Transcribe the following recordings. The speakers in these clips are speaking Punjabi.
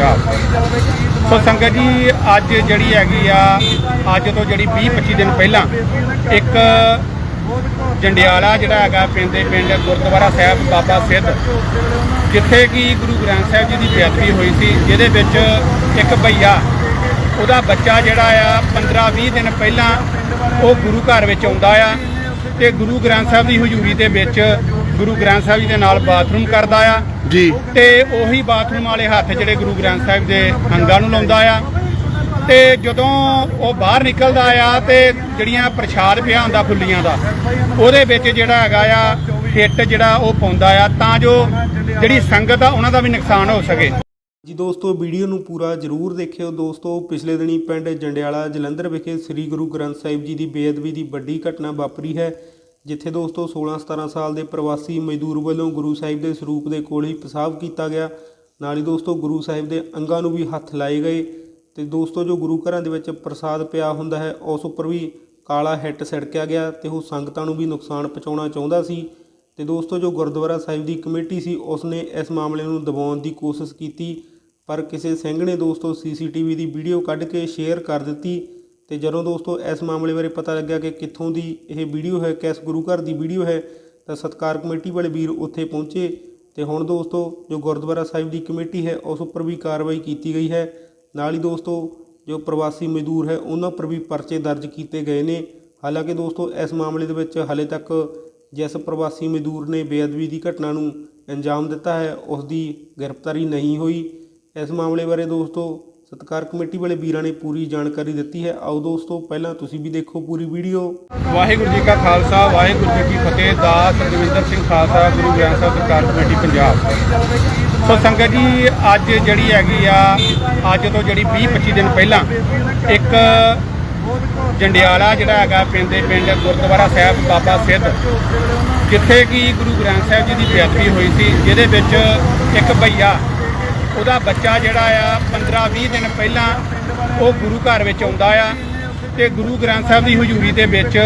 ਪੰਜਾਬ। ਸੋ ਸੰਗਤ ਜੀ, ਅੱਜ ਜਿਹੜੀ ਹੈਗੀ ਆ, ਅੱਜ ਤੋਂ ਜਿਹੜੀ 20 25 ਦਿਨ ਪਹਿਲਾਂ ਇੱਕ ਜੰਡਿਆਲਾ ਜਿਹੜਾ ਹੈਗਾ ਪਿੰਡ ਦੇ ਪਿੰਡ ਗੁਰਦੁਆਰਾ ਸਾਹਿਬ ਬਾਬਾ ਸਿੱਧ, ਜਿੱਥੇ ਕਿ ਗੁਰੂ ਗ੍ਰੰਥ ਸਾਹਿਬ ਜੀ ਦੀ ਬੇਅਦਬੀ ਹੋਈ ਸੀ, ਜਿਹਦੇ ਵਿੱਚ ਇੱਕ ਭਈਆ ਉਹਦਾ ਬੱਚਾ ਜਿਹੜਾ ਆ 15-20 ਦਿਨ ਪਹਿਲਾਂ ਉਹ ਗੁਰੂ ਘਰ ਵਿੱਚ ਆਉਂਦਾ ਆ ਤੇ ਗੁਰੂ ਗ੍ਰੰਥ ਸਾਹਿਬ ਦੀ ਹਜ਼ੂਰੀ ਦੇ ਵਿੱਚ ਗੁਰੂ ਗ੍ਰੰਥ ਸਾਹਿਬ ਜੀ ਦੇ ਨਾਲ ਬਾਥਰੂਮ ਕਰਦਾ ਆ। ਜੀ। ਤੇ ਉਹੀ ਬਾਥਰੂਮ ਵਾਲੇ ਹੱਥ ਜਿਹੜੇ ਗੁਰੂ ਗ੍ਰੰਥ ਸਾਹਿਬ ਦੇ ਅੰਗਾਂ ਨੂੰ ਲਾਉਂਦਾ ਆ। ਤੇ ਜਦੋਂ ਉਹ ਬਾਹਰ ਨਿਕਲਦਾ ਆ ਤੇ ਜਿਹੜੀਆਂ ਪ੍ਰਸ਼ਾਦ ਪਿਆ ਹੁੰਦਾ ਫੁੱਲੀਆਂ ਦਾ ਉਹਦੇ ਵਿੱਚ ਜਿਹੜਾ ਹੈਗਾ ਆ ਹਿੱਟ ਜਿਹੜਾ ਉਹ ਪਾਉਂਦਾ ਆ ਤਾਂ ਜੋ ਜਿਹੜੀ ਸੰਗਤ ਆ ਉਹਨਾਂ ਦਾ ਵੀ ਨੁਕਸਾਨ ਹੋ ਸਕੇ। ਜੀ ਦੋਸਤੋ ਵੀਡੀਓ ਨੂੰ ਪੂਰਾ ਜਰੂਰ ਦੇਖਿਓ। ਦੋਸਤੋ ਪਿਛਲੇ ਦਿਨੀ ਪਿੰਡ ਜੰਡਿਆਲਾ ਜਲੰਧਰ ਵਿਖੇ ਸ੍ਰੀ ਗੁਰੂ ਗ੍ਰੰਥ ਸਾਹਿਬ ਜੀ ਦੀ ਬੇਅਦਬੀ ਦੀ ਵੱਡੀ ਘਟਨਾ ਵਾਪਰੀ ਹੈ। ਜਿੱਥੇ ਦੋਸਤੋ 16-17 ਸਾਲ ਦੇ ਪ੍ਰਵਾਸੀ ਮਜ਼ਦੂਰ ਵੱਲੋਂ ਗੁਰੂ ਸਾਹਿਬ ਦੇ ਸਰੂਪ ਦੇ ਕੋਲ ਹੀ ਪਿਸ਼ਾਬ ਕੀਤਾ ਗਿਆ। ਨਾਲ ਹੀ ਦੋਸਤੋ ਗੁਰੂ ਸਾਹਿਬ ਦੇ ਅੰਗਾਂ ਨੂੰ ਵੀ ਹੱਥ ਲਾਏ ਗਏ ਤੇ ਦੋਸਤੋ ਜੋ ਗੁਰੂ ਘਰਾਂ ਦੇ ਵਿੱਚ ਪ੍ਰਸਾਦ ਪਿਆ ਹੁੰਦਾ ਹੈ, ਉਸ ਉੱਪਰ ਵੀ ਕਾਲਾ ਹਿੱਟ ਛਿੜਕਿਆ ਗਿਆ ਤੇ ਉਹ ਸੰਗਤਾਂ ਨੂੰ ਵੀ ਨੁਕਸਾਨ ਪਹੁੰਚਾਉਣਾ ਚਾਹੁੰਦਾ ਸੀ। ਤੇ ਦੋਸਤੋ ਜੋ ਗੁਰਦੁਆਰਾ ਸਾਹਿਬ ਦੀ ਕਮੇਟੀ ਸੀ ਉਸ ਨੇ ਇਸ ਮਾਮਲੇ ਨੂੰ ਦਬਾਉਣ ਦੀ ਕੋਸ਼ਿਸ਼ ਕੀਤੀ, ਪਰ ਕਿਸੇ ਸਿੰਘ ਨੇ ਦੋਸਤੋ ਸੀਸੀਟੀਵੀ ਦੀ ਵੀਡੀਓ ਕੱਢ ਕੇ ਸ਼ੇਅਰ ਕਰ ਦਿੱਤੀ ਤੇ ਜਦੋਂ ਦੋਸਤੋ ਇਸ ਮਾਮਲੇ ਬਾਰੇ ਪਤਾ ਲੱਗਿਆ ਕਿ ਕਿੱਥੋਂ ਦੀ ਇਹ ਵੀਡੀਓ ਹੈ, ਕਿਸ ਗੁਰੂ ਘਰ ਦੀ ਵੀਡੀਓ ਹੈ, ਤਾਂ ਸਤਕਾਰ ਕਮੇਟੀ ਵਾਲੇ ਵੀਰ ਉੱਥੇ ਪਹੁੰਚੇ ਤੇ ਹੁਣ ਦੋਸਤੋ ਜੋ ਗੁਰਦੁਆਰਾ ਸਾਹਿਬ ਦੀ ਕਮੇਟੀ ਹੈ, ਉਸ ਉੱਪਰ ਵੀ ਕਾਰਵਾਈ ਕੀਤੀ ਗਈ ਹੈ। ਨਾਲ ਹੀ ਦੋਸਤੋ ਜੋ ਪ੍ਰਵਾਸੀ ਮਜ਼ਦੂਰ ਹੈ, ਉਹਨਾਂ ਉੱਪਰ ਵੀ ਪਰਚੇ ਦਰਜ ਕੀਤੇ ਗਏ ਨੇ। ਹਾਲਾਂਕਿ ਦੋਸਤੋ ਇਸ ਮਾਮਲੇ ਦੇ ਵਿੱਚ ਹਾਲੇ ਤੱਕ ਜਿਸ ਪ੍ਰਵਾਸੀ ਮਜ਼ਦੂਰ ਨੇ ਬੇਅਦਬੀ ਦੀ ਘਟਨਾ ਨੂੰ ਅੰਜਾਮ ਦਿੱਤਾ ਹੈ, ਉਸ ਦੀ ਗ੍ਰਿਫਤਾਰੀ ਨਹੀਂ ਹੋਈ। ਇਸ ਮਾਮਲੇ ਬਾਰੇ ਦੋਸਤੋ ਸਤਕਾਰ ਕਮੇਟੀ ਵਾਲੇ ਵੀਰਾਂ ਨੇ ਪੂਰੀ ਜਾਣਕਾਰੀ ਦਿੱਤੀ ਹੈ। ਆਓ ਦੋਸਤੋ, ਪਹਿਲਾਂ ਤੁਸੀਂ ਵੀ ਦੇਖੋ ਪੂਰੀ ਵੀਡੀਓ। ਵਾਹਿਗੁਰੂ ਜੀ ਕਾ ਖਾਲਸਾ, ਵਾਹਿਗੁਰੂ ਜੀ ਕੀ ਫਤਿਹ। ਦਾਸ ਰਜਿੰਦਰ ਸਿੰਘ ਖਾਲਸਾ, ਗੁਰੂ ਗ੍ਰੰਥ ਸਾਹਿਬ ਸਰਕਾਰ ਕਮੇਟੀ, ਪੰਜਾਬ। ਸੋ ਸੰਗਤ ਜੀ, ਅੱਜ ਜਿਹੜੀ ਹੈਗੀ ਆ, ਅੱਜ ਤੋਂ ਜਿਹੜੀ 20 25 ਦਿਨ ਪਹਿਲਾਂ ਇੱਕ ਜੰਡਿਆਲਾ ਜਿਹੜਾ ਹੈਗਾ ਪਿੰਡ ਦੇ ਪਿੰਡ ਗੁਰਦੁਆਰਾ ਸਾਹਿਬ ਬਾਬਾ ਸਿੱਧ, ਜਿੱਥੇ ਕਿ ਗੁਰੂ ਗ੍ਰੰਥ ਸਾਹਿਬ ਜੀ ਦੀ ਬੇਅਦਬੀ ਹੋਈ ਸੀ, ਜਿਹਦੇ ਵਿੱਚ ਇੱਕ ਭਈਆ ਉਹਦਾ ਬੱਚਾ ਜਿਹੜਾ ਆ 15-20 ਦਿਨ ਪਹਿਲਾਂ ਉਹ ਗੁਰੂ ਘਰ ਵਿੱਚ ਆਉਂਦਾ ਆ ਤੇ ਗੁਰੂ ਗ੍ਰੰਥ ਸਾਹਿਬ ਦੀ ਹਜ਼ੂਰੀ ਦੇ ਵਿੱਚ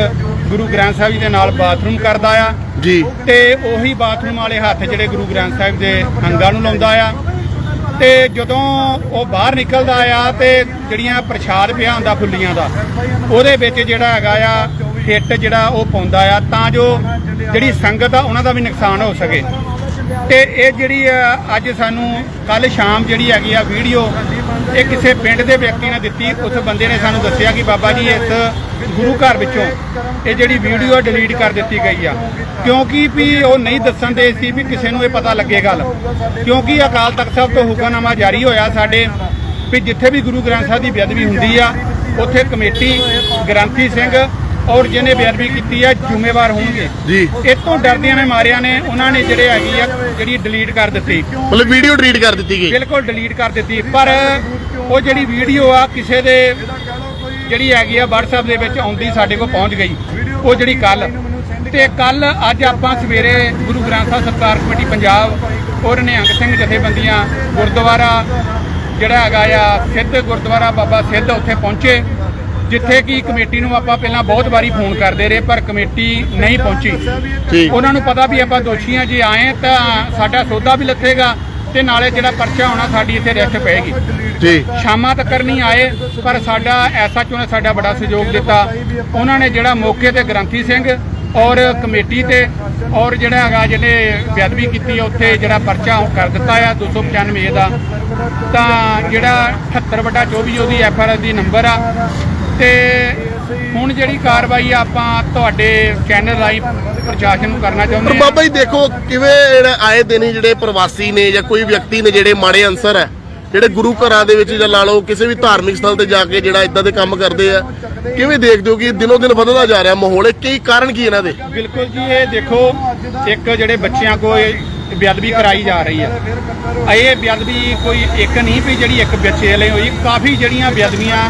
ਗੁਰੂ ਗ੍ਰੰਥ ਸਾਹਿਬ ਜੀ ਦੇ ਨਾਲ ਬਾਥਰੂਮ ਕਰਦਾ ਆ। ਜੀ। ਤੇ ਉਹੀ ਬਾਥਰੂਮ ਵਾਲੇ ਹੱਥ ਜਿਹੜੇ ਗੁਰੂ ਗ੍ਰੰਥ ਸਾਹਿਬ ਦੇ ਅੰਗਾਂ ਨੂੰ ਲਾਉਂਦਾ ਆ। ਤੇ ਜਦੋਂ ਉਹ ਬਾਹਰ ਨਿਕਲਦਾ ਆ ਤੇ ਜਿਹੜੀਆਂ ਪ੍ਰਸ਼ਾਦ ਪਿਆ ਹੁੰਦਾ ਫੁੱਲੀਆਂ ਦਾ ਉਹਦੇ ਵਿੱਚ ਜਿਹੜਾ ਹੈਗਾ ਆ ਹਿੱਟ ਜਿਹੜਾ ਉਹ ਪਾਉਂਦਾ ਆ ਤਾਂ ਜੋ ਜਿਹੜੀ ਸੰਗਤ ਆ ਉਹਨਾਂ ਦਾ ਵੀ ਨੁਕਸਾਨ ਹੋ ਸਕੇ। ਤੇ ਇਹ ਜਿਹੜੀ ਆ, ਅੱਜ ਸਾਨੂੰ ਕੱਲ ਸ਼ਾਮ ਜਿਹੜੀ ਹੈਗੀ ਆ ਵੀਡੀਓ ਇਹ ਕਿਸੇ ਪਿੰਡ ਦੇ ਵਿਅਕਤੀ ਨੇ ਦਿੱਤੀ। ਉਸ ਬੰਦੇ ਨੇ ਸਾਨੂੰ ਦੱਸਿਆ ਕਿ ਬਾਬਾ ਜੀ ਇਸ ਗੁਰੂ ਘਰ ਵਿੱਚੋਂ ਇਹ ਜਿਹੜੀ ਵੀਡੀਓ ਡਿਲੀਟ ਕਰ ਦਿੱਤੀ ਗਈ ਆ। ਕਿਉਂਕਿ ਵੀ ਉਹ ਨਹੀਂ ਦੱਸਣ ਦੇ ਸੀ ਵੀ ਕਿਸੇ ਨੂੰ ਇਹ ਪਤਾ ਲੱਗੇ ਗੱਲ। ਕਿਉਂਕਿ ਅਕਾਲ ਤਖਤ ਸਾਹਿਬ ਤੋਂ ਹੁਕਮਨਾਮਾ ਜਾਰੀ ਹੋਇਆ ਸਾਡੇ ਵੀ ਜਿੱਥੇ ਵੀ ਗੁਰੂ ਗ੍ਰੰਥ ਸਾਹਿਬ ਦੀ ਬੇਅਦਬੀ ਹੁੰਦੀ ਆ ਉੱਥੇ ਕਮੇਟੀ ਗ੍ਰੰਥੀ ਸਿੰਘ ਔਰ ਜਿਹਨੇ ਬੇਅਦਬੀ ਕੀਤੀ ਆ ਜ਼ਿੰਮੇਵਾਰ ਹੋਣਗੇ। ਜੀ। ਇਹ ਤੋਂ ਡਰਦਿਆਂ ਨੇ ਮਾਰਿਆ ਨੇ ਉਹਨਾਂ ਨੇ ਜਿਹੜੇ ਹੈਗੀ ਆ ਜਿਹੜੀ ਡਿਲੀਟ ਕਰ ਦਿੱਤੀ। ਮਤਲਬ ਵੀਡੀਓ ਡਿਲੀਟ ਕਰ ਦਿੱਤੀ ਗਈ? ਬਿਲਕੁਲ ਡਿਲੀਟ ਕਰ ਦਿੱਤੀ। ਪਰ ਉਹ ਜਿਹੜੀ ਵੀਡੀਓ ਆ ਕਿਸੇ ਦੇ ਜਿਹੜੀ ਹੈਗੀ ਆ WhatsApp ਦੇ ਵਿੱਚ ਆਉਂਦੀ ਸਾਡੇ ਕੋਲ ਪਹੁੰਚ ਗਈ। ਉਹ ਜਿਹੜੀ ਕੱਲ। ਤੇ ਕੱਲ ਅੱਜ ਆਪਾਂ ਸਵੇਰੇ ਗੁਰੂ ਗ੍ਰੰਥ ਸਾਹਿਬ ਸਰਕਾਰ ਕਮੇਟੀ ਪੰਜਾਬ ਔਰ ਨਿਹੰਗ ਸਿੰਘ ਜਥੇਬੰਦੀਆਂ ਗੁਰਦੁਆਰਾ ਜਿਹੜਾ ਹੈਗਾ ਆ ਸਿੱਧ ਗੁਰਦੁਆਰਾ ਬਾਬਾ ਸਿੱਧ ਉੱਥੇ ਪਹੁੰਚੇ। ਜਿੱਥੇ ਕਿ ਕਮੇਟੀ ਨੂੰ ਆਪਾਂ ਪਹਿਲਾਂ ਬਹੁਤ ਵਾਰੀ ਫੋਨ ਕਰਦੇ ਰਹੇ ਪਰ ਕਮੇਟੀ ਨਹੀਂ ਪਹੁੰਚੀ। ਉਹਨਾਂ ਨੂੰ ਪਤਾ ਵੀ ਆਪਾਂ ਦੋਸ਼ੀਆਂ ਜੇ ਆਏ ਤਾਂ ਸਾਡਾ ਸੌਦਾ ਵੀ ਲੱਥੇਗਾ ਤੇ ਨਾਲੇ ਜਿਹੜਾ ਪਰਚਾ ਹੋਣਾ ਸਾਡੀ ਇੱਥੇ ਰੈਸਟ ਪਏਗੀ। ਜੀ ਸ਼ਾਮਾਂ ਤੱਕ ਨਹੀਂ ਆਏ ਪਰ ਸਾਡਾ ਐਸਐਚਓ ਨੇ ਸਾਡਾ ਬੜਾ ਸਹਿਯੋਗ ਦਿੱਤਾ। ਉਹਨਾਂ ਨੇ ਜਿਹੜਾ ਮੌਕੇ ਤੇ ਗ੍ਰੰਥੀ ਸਿੰਘ ਔਰ ਕਮੇਟੀ ਤੇ ਔਰ ਜਿਹੜਾ ਹੈਗਾ ਜਿਹਨੇ ਬੇਅਦਬੀ ਕੀਤੀ ਆ ਉੱਥੇ ਜਿਹੜਾ ਪਰਚਾ ਉਹ ਕਰ ਦਿੱਤਾ ਆ 295 ਦਾ। ਤਾਂ ਜਿਹੜਾ 78 ਵਟਾ 24 ਉਹਦੀ ਐਫਆਰਐਸ ਦੀ ਨੰਬਰ ਆ ਤੇ ਹੁਣ ਜਿਹੜੀ ਕਾਰਵਾਈ ਆਪਾਂ ਤੁਹਾਡੇ ਚੈਨਲ ਰਾਹੀਂ ਪ੍ਰਸ਼ਾਸਨ ਨੂੰ ਕਰਨਾ ਚਾਹੁੰਦੇ ਆ ਬਾਬਾ ਜੀ ਦੇਖੋ ਕਿਵੇਂ ਆਏ ਦਿਨ ਹੀ ਜਿਹੜੇ ਪ੍ਰਵਾਸੀ ਨੇ ਜਾਂ ਕੋਈ ਵਿਅਕਤੀ ਨੇ ਜਿਹੜੇ ਮਾੜੇ ਅਨਸਰ ਹੈ ਜਿਹੜੇ ਗੁਰੂ ਘਰਾਂ ਦੇ ਵਿੱਚ ਜਾਂ ਲਾ ਲਓ ਕਿਸੇ ਵੀ ਧਾਰਮਿਕ ਸਥਲ ਤੇ ਜਾ ਕੇ ਜਿਹੜਾ ਇਦਾਂ ਦੇ ਕੰਮ ਕਰਦੇ ਆ ਕਿਵੇਂ ਦੇਖਦੇ ਹੋ ਕਿ ਦਿਨੋਂ ਦਿਨ ਵਧਦਾ ਜਾ ਰਿਹਾ ਮਾਹੌਲ ਇਹ ਕੀ ਕਾਰਨ ਕੀ ਇਹਨਾਂ ਦੇ? ਬਿਲਕੁਲ ਜੀ ਇਹ ਦੇਖੋ ਇੱਕ ਜਿਹੜੇ ਬੱਚਿਆਂ ਕੋ ਇਹ ਬੇਅਦਬੀ ਕਰਾਈ ਜਾ ਰਹੀ ਹੈ। ਇਹ ਬੇਅਦਬੀ ਕੋਈ ਇੱਕ ਨਹੀਂ ਵੀ ਜਿਹੜੀ ਇੱਕ ਬੱਚੇ ਲਈ ਹੋਈ। ਕਾਫੀ ਜਿਹੜੀਆਂ ਬੇਅਦਬੀਆਂ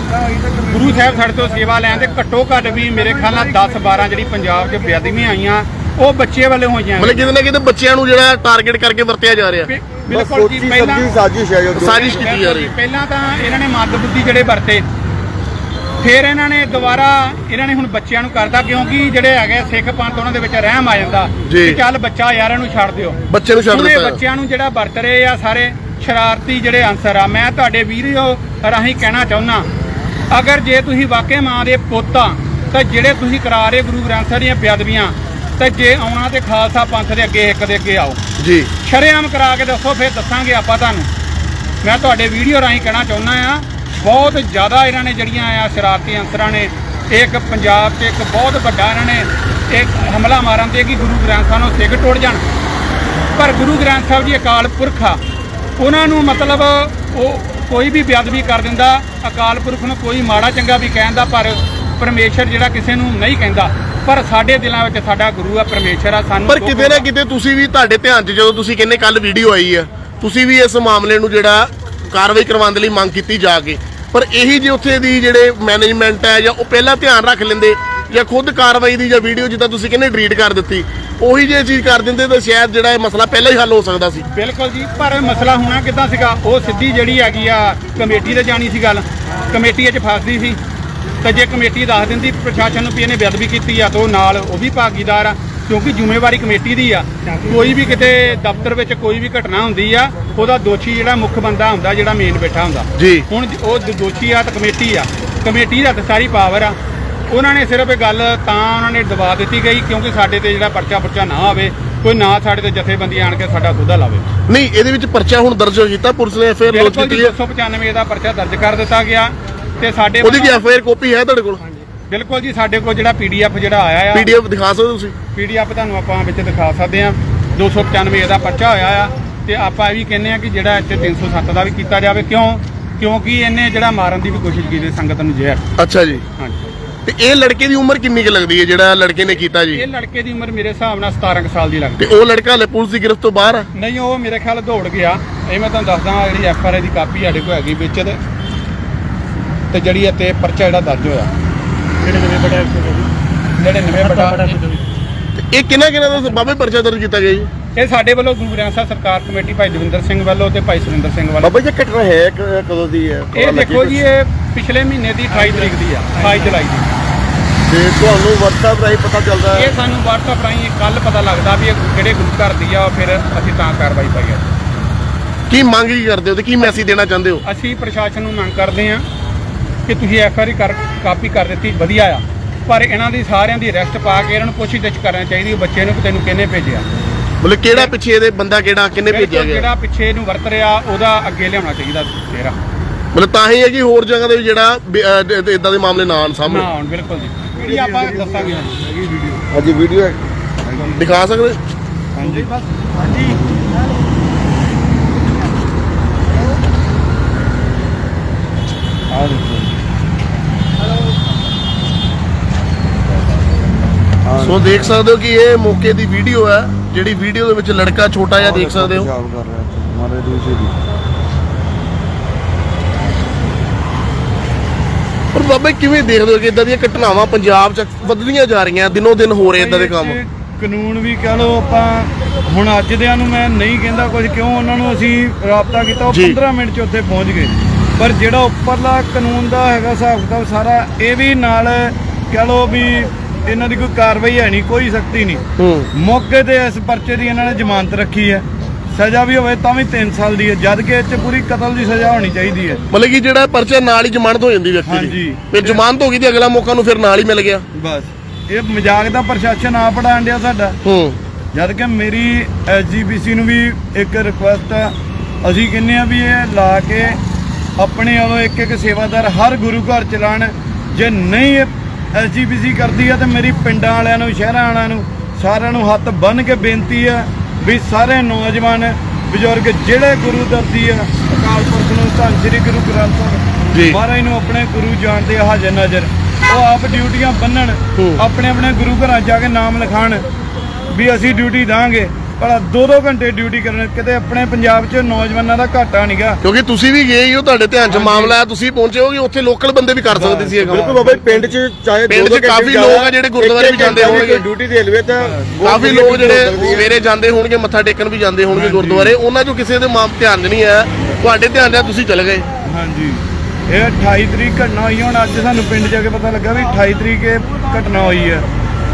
ਗੁਰੂ ਸਾਹਿਬ ਸਾਡੇ ਤੋਂ ਸੇਵਾ ਲੈਣ ਤੇ ਘੱਟੋ ਘੱਟ ਵੀ ਮੇਰੇ ਖਿਆਲ ਨਾਲ 10 12 ਜਿਹੜੀ ਪੰਜਾਬ 'ਚ ਬੇਅਦਬੀਆਂ ਆਈਆਂ ਉਹ ਬੱਚੇ ਵੱਲੋਂ ਹੋਈਆਂ। ਮਤਲਬ ਕਿਤੇ ਨਾ ਕਿਤੇ ਬੱਚਿਆਂ ਨੂੰ ਜਿਹੜਾ ਟਾਰਗੇਟ ਕਰਕੇ ਵਰਤਿਆ ਜਾ ਰਿਹਾ। ਬਿਲਕੁਲ ਜੀ ਪਹਿਲਾਂ ਸਾਜ਼ਿਸ਼ ਹੈ ਜੋ ਸਾਜ਼ਿਸ਼ ਕੀਤੀ ਜਾ ਰਹੀ ਪਹਿਲਾਂ ਤਾਂ ਇਹਨਾਂ ਨੇ ਮੱਦ ਬੁੱਧੀ ਜਿਹੜੇ ਵਰਤੇ ਫਿਰ ਇਹਨਾਂ ਨੇ ਦੁਬਾਰਾ ਇਹਨਾਂ ਨੇ ਹੁਣ ਬੱਚਿਆਂ ਨੂੰ ਕਰਦਾ ਕਿਉਂਕਿ ਜਿਹੜੇ ਹੈਗੇ ਸਿੱਖ ਪੰਥ ਉਹਨਾਂ ਦੇ ਵਿੱਚ ਰਹਿਮ ਆ ਜਾਂਦਾ। ਜੀ। ਕਿ ਚੱਲ ਬੱਚਾ ਯਾਰ ਇਹਨੂੰ ਛੱਡ ਦਿਓ। ਬੱਚੇ ਨੂੰ ਛੱਡ ਹੁਣ ਇਹ ਦਿੱਤਾ। ਬੱਚਿਆਂ ਨੂੰ ਜਿਹੜਾ ਵਰਤ ਰਹੇ ਆ ਸਾਰੇ ਸ਼ਰਾਰਤੀ ਜਿਹੜੇ ਅਨਸਰ ਆ ਮੈਂ ਤੁਹਾਡੇ ਵੀਡੀਓ ਰਾਹੀਂ ਕਹਿਣਾ ਚਾਹੁੰਦਾ ਅਗਰ ਜੇ ਤੁਸੀਂ ਵਾਕਿਆ ਮਾਂ ਦੇ ਪੁੱਤ ਆ ਤਾਂ ਜਿਹੜੇ ਤੁਸੀਂ ਕਰਾ ਰਹੇ ਗੁਰੂ ਗ੍ਰੰਥ ਸਾਹਿਬ ਦੀਆਂ ਬੇਅਦਬੀਆਂ ਤੇ ਜੇ ਆਉਣਾ ਤੇ ਖਾਲਸਾ ਪੰਥ ਦੇ ਅੱਗੇ ਇੱਕ ਦੇ ਅੱਗੇ ਆਓ। ਜੀ। ਸ਼ਰੇਆਮ ਕਰਾ ਕੇ ਦੱਸੋ ਫਿਰ ਦੱਸਾਂਗੇ ਆਪਾਂ ਤੁਹਾਨੂੰ। ਮੈਂ ਤੁਹਾਡੇ ਵੀਡੀਓ ਰਾਹੀਂ ਕਹਿਣਾ ਚਾਹੁੰਦਾ ਆ ਬਹੁਤ ਜ਼ਿਆਦਾ ਇਹਨਾਂ ਨੇ ਜਿਹੜੀਆਂ ਆ ਸ਼ਰਾਰਤੀ ਅੰਸਰਾਂ ਨੇ ਇੱਕ ਪੰਜਾਬ 'ਚ ਇੱਕ ਬਹੁਤ ਵੱਡਾ ਇਹਨਾਂ ਨੇ ਇੱਕ ਹਮਲਾ ਮਾਰਨ ਤੇ ਕਿ ਗੁਰੂ ਗ੍ਰੰਥ ਸਾਹਿਬ ਨੂੰ ਸਿੱਖ ਟੁੱਟ ਜਾਣ। ਪਰ ਗੁਰੂ ਗ੍ਰੰਥ ਸਾਹਿਬ ਜੀ ਅਕਾਲ ਪੁਰਖ ਆ। ਉਹਨਾਂ ਨੂੰ ਮਤਲਬ ਉਹ ਕੋਈ ਵੀ ਬੇਅਦਬੀ ਕਰ ਦਿੰਦਾ ਅਕਾਲ ਪੁਰਖ ਨੂੰ ਕੋਈ ਮਾੜਾ ਚੰਗਾ ਵੀ ਕਹਿੰਦਾ ਪਰ ਪਰਮੇਸ਼ਰ ਜਿਹੜਾ ਕਿਸੇ ਨੂੰ ਨਹੀਂ ਕਹਿੰਦਾ। ਪਰ ਸਾਡੇ ਦਿਲਾਂ ਵਿੱਚ ਸਾਡਾ ਗੁਰੂ ਆ ਪਰਮੇਸ਼ਰ ਆ ਸਾਨੂੰ ਪਰ ਕਿਤੇ ਨਾ ਕਿਤੇ ਤੁਸੀਂ ਵੀ ਤੁਹਾਡੇ ਧਿਆਨ 'ਚ ਜਦੋਂ ਤੁਸੀਂ ਕਹਿੰਦੇ ਕੱਲ ਵੀਡੀਓ ਆਈ ਆ ਤੁਸੀਂ ਵੀ ਇਸ ਮਾਮਲੇ ਨੂੰ ਜਿਹੜਾ ਕਾਰਵਾਈ ਕਰਵਾਉਣ ਦੇ ਲਈ ਮੰਗ ਕੀਤੀ ਜਾ ਕੇ। ਪਰ ਇਹੀ ਜੇ ਉੱਥੇ ਦੀ ਜਿਹੜੇ ਮੈਨੇਜਮੈਂਟ ਹੈ ਜਾਂ ਉਹ ਪਹਿਲਾਂ ਧਿਆਨ ਰੱਖ ਲੈਂਦੇ ਜਾਂ ਖੁਦ ਕਾਰਵਾਈ ਦੀ ਜਾਂ ਵੀਡੀਓ ਜਿੱਦਾਂ ਤੁਸੀਂ ਕਹਿੰਦੇ ਡਿਲੀਟ ਕਰ ਦਿੱਤੀ, ਉਹੀ ਜੇ ਚੀਜ਼ ਕਰ ਦਿੰਦੇ ਤਾਂ ਸ਼ਾਇਦ ਜਿਹੜਾ ਇਹ ਮਸਲਾ ਪਹਿਲਾਂ ਹੀ ਹੱਲ ਹੋ ਸਕਦਾ ਸੀ। ਬਿਲਕੁਲ ਜੀ, ਪਰ ਮਸਲਾ ਹੋਣਾ ਕਿੱਦਾਂ ਸੀਗਾ? ਉਹ ਸਿੱਧੀ ਜਿਹੜੀ ਹੈਗੀ ਆ, ਕਮੇਟੀ ਤੇ ਜਾਣੀ ਸੀ ਗੱਲ। ਕਮੇਟੀ 'ਚ ਫਸਦੀ ਸੀ। ਤਾਂ ਜੇ ਕਮੇਟੀ ਦੱਸ ਦਿੰਦੀ, ਪ੍ਰਸ਼ਾਸਨ ਨੂੰ ਵੀ ਇਹਨੇ ਬੇਅਦਬੀ ਕੀਤੀ ਆ, ਤਾਂ ਉਹ ਨਾਲ ਉਹ ਵੀ ਭਾਗੀਦਾਰ ਆ। ਕਿਉਂਕਿ ਜ਼ਿੰਮੇਵਾਰੀ ਕਮੇਟੀ ਦੀ ਆ। ਕੋਈ ਵੀ ਕਿਤੇ ਦਫ਼ਤਰ ਵਿੱਚ ਕੋਈ ਵੀ ਘਟਨਾ ਹੁੰਦੀ ਆ ਉਹਦਾ ਦੋਸ਼ੀ ਜਿਹੜਾ ਮੁੱਖ ਬੰਦਾ ਹੁੰਦਾ ਜਿਹੜਾ ਮੇਨ ਬੈਠਾ ਹੁੰਦਾ। ਜੀ। ਹੁਣ ਉਹ ਦੋਸ਼ੀ ਆ ਤਾਂ ਕਮੇਟੀ ਆ। ਕਮੇਟੀ ਦਾ ਤਾਂ ਸਾਰੀ ਪਾਵਰ ਆ। ਉਹਨਾਂ ਨੇ ਸਿਰਫ ਇਹ ਗੱਲ ਤਾਂ ਉਹਨਾਂ ਨੇ ਦਬਾ ਦਿੱਤੀ ਗਈ ਕਿਉਂਕਿ ਸਾਡੇ ਤੇ ਜਿਹੜਾ ਪਰਚਾ ਪੁਰਚਾ ਨਾ ਆਵੇ ਕੋਈ ਨਾ ਸਾਡੇ ਤੇ ਜਥੇਬੰਦੀ ਆਣ ਕੇ ਸਾਡਾ ਖੁਦਾ ਲਾਵੇ। ਨਹੀਂ ਇਹਦੇ ਵਿੱਚ ਪਰਚਾ ਹੁਣ ਦਰਜ ਹੋ ਕੀਤਾ ਪੁਲਿਸ ਨੇ ਬਿਲਕੁਲ ਜੀ ਕੀਤੀ ਹੈ। 295 ਦਾ ਪਰਚਾ ਦਰਜ ਕਰ ਦਿੱਤਾ ਗਿਆ ਤੇ ਸਾਡੇ ਉਹਦੀ ਕੀ ਵੱਲੋਂ- ਐਫਆਈਆਰ ਕਾਪੀ ਹੈ ਤੁਹਾਡੇ ਕੋਲ? ਬਿਲਕੁਲ ਜੀ ਸਾਡੇ ਕੋਲ ਜਿਹੜਾ ਪੀਡੀਐਫ ਜਿਹੜਾ ਆਇਆ ਆ ਪੀਡੀਐਫ ਦਿਖਾ ਸਕਦੇ ਹੋ ਤੁਸੀਂ? ਪੀਡੀਐਫ ਤੁਹਾਨੂੰ ਆਪਾਂ ਵਿੱਚ ਦਿਖਾ ਸਕਦੇ ਆ 295 ਦਾ ਪਰਚਾ ਹੋਇਆ ਆ ਤੇ ਆਪਾਂ ਇਹ ਵੀ ਕਹਿੰਦੇ ਆ ਕਿ ਜਿਹੜਾ ਇੱਥੇ 307 ਦਾ ਵੀ ਕੀਤਾ ਜਾਵੇ। ਕਿਉਂ? ਕਿਉਂਕਿ ਇਹਨੇ ਜਿਹੜਾ ਮਾਰਨ ਦੀ ਵੀ ਕੋਸ਼ਿਸ਼ ਕੀਤੀ ਸੰਗਤ ਨੂੰ ਜ਼ਹਿਰ। ਅੱਛਾ ਜੀ। ਹਾਂਜੀ। ਤੇ ਇਹ ਲੜਕੇ ਦੀ ਉਮਰ ਕਿੰਨੀ ਕੁ ਲੱਗਦੀ ਹੈ ਜਿਹੜਾ ਲੜਕੇ ਨੇ ਕੀਤਾ ਜੀ? ਇਹ ਲੜਕੇ ਦੀ ਉਮਰ ਮੇਰੇ ਹਿਸਾਬ ਨਾਲ 17 ਕੁ ਸਾਲ ਦੀ ਲੱਗਦੀ। ਤੇ ਉਹ ਲੜਕਾ ਹਲੇ ਪੁਲਿਸ ਦੀ ਗ੍ਰਿਫਤ ਤੋਂ ਬਾਹਰ ਆ? ਨਹੀਂ ਉਹ ਮੇਰੇ ਖਿਆਲ ਦੌੜ ਗਿਆ। ਇਹ ਮੈਂ ਤੁਹਾਨੂੰ ਦੱਸਦਾ ਜਿਹੜੀ ਐਫ ਆਰ ਆਈ ਦੀ ਕਾਪੀ ਸਾਡੇ ਕੋਲ ਹੈਗੀ ਵਿੱਚ ਤੇ ਤੇ ਜਿਹੜੀ ਇੱਥੇ ਪਰਚਾ ਜਿਹੜਾ ਦਰਜ ਹੋਇਆ। 99 ਬਟਾ ਤੇ ਇਹ ਕਿਹਨਾਂ ਕਿਹਨਾਂ ਦਾ ਬਾਬੇ ਪਰਚਾ ਦਰਜ ਕੀਤਾ ਗਿਆ ਜੀ? ਇਹ ਸਾਡੇ ਵੱਲੋਂ ਗੁਰੂ ਗ੍ਰੰਥ ਸਾਹਿਬ ਸਰਕਾਰ ਕਮੇਟੀ ਭਾਈ ਦਵਿੰਦਰ ਸਿੰਘ ਵੱਲੋਂ ਤੇ ਭਾਈ ਸੁਰਿੰਦਰ ਸਿੰਘ ਵੱਲੋਂ। ਬਾਬਾ ਜੀ ਘਟਨਾ ਹੈ ਕ- ਕਦੋਂ ਦੀ ਹੈ? ਇਹ ਦੇਖੋ ਜੀ ਇਹ ਪਿਛਲੇ ਮਹੀਨੇ ਦੀ 28 ਤਰੀਕ ਦੀ ਆ 28 ਜੁਲਾਈ ਦੀ। ਤੇ ਤੁਹਾਨੂੰ WhatsApp ਰਾਹੀਂ ਪਤਾ ਚੱਲਦਾ ਹੈ? ਇਹ ਸਾਨੂੰ WhatsApp ਰਾਹੀਂ ਕੱਲ ਪਤਾ ਲੱਗਦਾ ਵੀ ਇਹ ਕਿਹੜੇ ਗੁਰੂ ਘਰ ਦੀ ਆ ਫਿਰ ਅਸੀਂ ਤਾਂ ਕਾਰਵਾਈ ਪਾਈ ਆ। ਕੀ ਮੰਗ ਕੀ ਕਰਦੇ ਹੋ ਤੇ ਕੀ ਮੈਸੇਜ ਦੇਣਾ ਚਾਹੁੰਦੇ ਹੋ? ਅਸੀਂ ਪ੍ਰਸ਼ਾਸਨ ਨੂੰ ਮੰਗ ਕਰਦੇ ਹਾਂ ਕਿ ਤੁਸੀਂ ਐਫ ਆਰ ਕਰ ਕਾਪੀ ਕਰ ਦਿੱਤੀ ਵਧੀਆ ਆ। ਪਰ ਇਹਨਾਂ ਦੀ ਸਾਰਿਆਂ ਦੀ ਅਰੈਸਟ ਪਾ ਕੇ ਇਹਨਾਂ ਨੂੰ ਪੁੱਛ ਗਿੱਛ ਕਰਨਾ ਚਾਹੀਦੀ ਹੈ ਬੱਚੇ ਨੂੰ ਕਿ ਤੈਨੂੰ ਕਿਹਨੇ ਭੇਜਿਆ? ਮਤਲਬ ਕਿਹੜਾ ਪਿੱਛੇ ਇਹਦੇ ਬੰਦਾ ਕਿਹੜਾ ਕਿੰਨੇ ਭੇਜਿਆ ਬਿਲਕੁਲ ਗਿਆ? ਜਿਹੜਾ ਪਿੱਛੇ ਇਹਨੂੰ ਵਰਤ ਰਿਹਾ ਉਹਦਾ ਅੱਗੇ ਲਿਆਉਣਾ ਚਾਹੀਦਾ ਚਿਹਰਾ ਮਤਲਬ ਤਾਂ ਹੀ ਹੈ ਕਿ ਹੋਰ ਜਗ੍ਹਾ ਦੇ ਵੀ ਜਿਹੜਾ ਇਦਾਂ ਦੇ ਮਾਮਲੇ ਨਾ ਆਉਣ ਨਾ ਸਾਹਮਣੇ ਹੁਣ ਬਿਲਕੁਲ ਜੀ। ਜਿਹੜੀ ਆਪਾਂ ਦੱਸਾਂਗੇ। ਹਾਂਜੀ ਵੀਡੀਓ ਹੈ। ਦਿਖਾ ਸਕਦੇ? ਹਾਂਜੀ। ਸੋ ਦੇਖ ਸਕਦੇ ਹੋ ਕਿ ਇਹ ਮੌਕੇ ਦੀ ਵੀਡੀਓ ਹੈ ਜਿਹੜੀ ਵੀਡੀਓ ਦੇ ਵਿੱਚ ਲੜਕਾ ਛੋਟਾ ਜਿਹਾ ਦੇਖ ਸਕਦੇ ਹੋ। ਪਿਸ਼ਾਬ ਕਰ ਰਿਹਾ ਇੱਥੇ, ਮਾਰੇ ਦੂਸਰੇ ਦੀ। ਪਰ ਬਾਬਾ ਕਿਵੇਂ ਦੇਖਦੇ ਹੋ ਕਿ ਇਦਾਂ ਦੀਆਂ ਘਟਨਾਵਾਂ ਪੰਜਾਬ 'ਚ ਵੱਧਦੀਆਂ ਜਾ ਰਹੀਆਂ ਦਿਨੋਂ ਦਿਨ ਹੋ ਰਹੇ ਇਦਾਂ ਦੇ ਕੰਮ? ਇਹ ਕਾਨੂੰਨ ਵੀ ਕਹ ਲਓ ਆਪਾਂ ਹੁਣ ਅੱਜ ਦਿਆਂ ਨੂੰ ਮੈਂ ਨਹੀਂ ਕਹਿੰਦਾ ਕੁਝ ਕਿਉਂ ਉਹਨਾਂ ਨੂੰ ਅਸੀਂ ਰਾਬਤਾ ਕੀਤਾ ਉਹ ਜੀ। 15 ਮਿੰਟ ਚ ਉੱਥੇ ਪਹੁੰਚ ਗਏ। ਪਰ ਜਿਹੜਾ ਉੱਪਰਲਾ ਕਾਨੂੰਨ ਦਾ ਹੈਗਾ ਹਿਸਾਬ ਕਿਤਾਬ ਸਾਰਾ ਇਹ ਵੀ ਨਾਲ ਕਹ ਲਓ ਵੀ ਇਹਨਾਂ ਦੀ ਕੋਈ ਕਾਰਵਾਈ ਹੈ ਨਹੀਂ ਕੋਈ ਸਖਤੀ ਨਹੀਂ। ਮੌਕੇ ਤੇ ਇਸ ਪਰਚੇ ਦੀ ਇਹਨਾਂ ਨੇ ਜ਼ਮਾਨਤ ਰੱਖੀ ਹੈ। ਸਜ਼ਾ ਵੀ ਹੋਵੇ ਤਾਂ ਵੀ 3 ਸਾਲ ਦੀ ਹੈ ਜਦ ਕਿ ਇਹ 'ਚ ਪੂਰੀ ਕਤਲ ਦੀ ਸਜ਼ਾ ਹੋਣੀ ਚਾਹੀਦੀ ਹੈ। ਮਤਲਬ ਕਿ ਜਿਹੜਾ ਪਰਚਾ ਨਾਲ ਹੀ ਜ਼ਮਾਨਤ ਹੋ ਜਾਂਦੀ ਵਿਅਕਤੀ ਦੀ। ਫਿਰ ਜ਼ਮਾਨਤ ਹੋ ਗਈ ਤੇ ਅਗਲਾ ਮੌਕਾ ਨੂੰ ਫਿਰ ਨਾਲ ਹੀ ਮਿਲ ਗਿਆ। ਬਸ। ਇਹ ਮਜ਼ਾਕ ਦਾ ਪ੍ਰਸ਼ਾਸਨ ਆ ਪੜਾਣ ਡਿਆ ਸਾਡਾ। ਹੂੰ। ਜਦ ਕਿ ਮੇਰੀ ਐਸਜੀਪੀਸੀ ਨੂੰ ਵੀ ਇੱਕ ਰਿਕੁਐਸਟ ਆ। ਅਸੀਂ ਕਹਿੰਦੇ ਆ ਵੀ ਇਹ ਲਾ ਕੇ ਆਪਣੇ ਵੱਲੋਂ ਇੱਕ ਇੱਕ ਸੇਵਾਦਾਰ ਹਰ ਗੁਰੂ ਘਰ ਚਲਾਣ ਜੇ ਨਹੀਂ ਐਸਜੀਪੀਸੀ ਕਰਦੀ ਆ ਤੇ ਮੇਰੀ ਪਿੰਡਾਂ ਵਾਲਿਆਂ ਨੂੰ ਸ਼ਹਿਰਾਂ ਵਾਲਿਆਂ ਨੂੰ ਸਾਰਿਆਂ ਨੂੰ ਹੱਥ ਬੰਨ ਕੇ ਬੇਨਤੀ ਆ ਵੀ ਸਾਰੇ ਨੌਜਵਾਨ ਬਜ਼ੁਰਗ ਜਿਹੜੇ ਗੁਰੂ ਦਰਦੀ ਆ ਅਕਾਲ ਪੁਰਖ ਨੂੰ ਧੰਨ ਸ੍ਰੀ ਗੁਰੂ ਗ੍ਰੰਥ ਜੀ। ਸਾਹਿਬ ਮਹਾਰਾਜ ਨੂੰ ਆਪਣੇ ਗੁਰੂ ਜਾਣਦੇ ਆ ਹਾਜ਼ਰ ਨਾਜ਼ਰ ਉਹ ਆਪ ਡਿਊਟੀਆਂ ਬੰਨਣ ਹੂੰ। ਆਪਣੇ ਆਪਣੇ ਗੁਰੂ ਘਰਾਂ ਜਾ ਕੇ ਨਾਮ ਲਿਖਾਣ ਵੀ ਅਸੀਂ ਡਿਊਟੀ ਦਾਂਗੇ ਭਲਾ ਦੋ ਦੋ ਘੰਟੇ ਡਿਊਟੀ ਕਰਨ ਕਿਤੇ ਆਪਣੇ ਪੰਜਾਬ 'ਚ ਨੌਜਵਾਨਾਂ ਦਾ ਘਾਟਾ ਨਹੀਂਗਾ ਕਿਉਂਕਿ ਤੁਸੀਂ ਵੀ ਗਏ ਹੀ ਹੋ ਤੁਹਾਡੇ ਧਿਆਨ 'ਚ ਮਾਮਲਾ ਹੈ ਤੁਸੀਂ ਪਹੁੰਚੇ ਹੋ ਕਿ ਉੱਥੇ ਲੋਕਲ ਬੰਦੇ ਵੀ ਕਰ ਸਕਦੇ ਸੀ ਇਹ ਕੰਮ ਬਿਲਕੁਲ ਬਾਬਾ ਜੀ ਪਿੰਡ 'ਚ ਚਾਹੇ ਪਿੰਡ 'ਚ ਕਾਫੀ ਲੋਕ ਆ ਜਿਹੜੇ ਗੁਰਦੁਆਰੇ ਵੀ ਜਾਂਦੇ ਹੋਣਗੇ। ਡਿਊਟੀ ਦੇ ਲਵੇ ਤਾਂ ਕਾਫੀ ਲੋਕ ਜਿਹੜੇ। ਸਵੇਰੇ ਜਾਂਦੇ ਹੋਣਗੇ ਮੱਥਾ ਟੇਕਣ ਵੀ ਜਾਂਦੇ ਹੋਣਗੇ। ਗੁਰਦੁਆਰੇ ਉਹਨਾਂ 'ਚੋਂ ਕਿਸੇ ਦੇ ਮਾਮ ਧਿਆਨ 'ਚ ਨਹੀਂ ਹੈ ਤੁਹਾਡੇ ਧਿਆਨ 'ਚ ਹੈ, ਤੁਸੀਂ ਚਲੇ ਗਏ ਹਾਂਜੀ ਇਹ 28 ਤਰੀਕ ਘਟਨਾ ਹੋਈ ਹੈ। ਹੁਣ ਅੱਜ ਸਾਨੂੰ ਪਿੰਡ ਜਾ ਕੇ ਪਤਾ ਲੱਗਾ ਵੀ 28 ਤਰੀਕ ਇਹ ਘਟਨਾ ਹੋਈ ਹੈ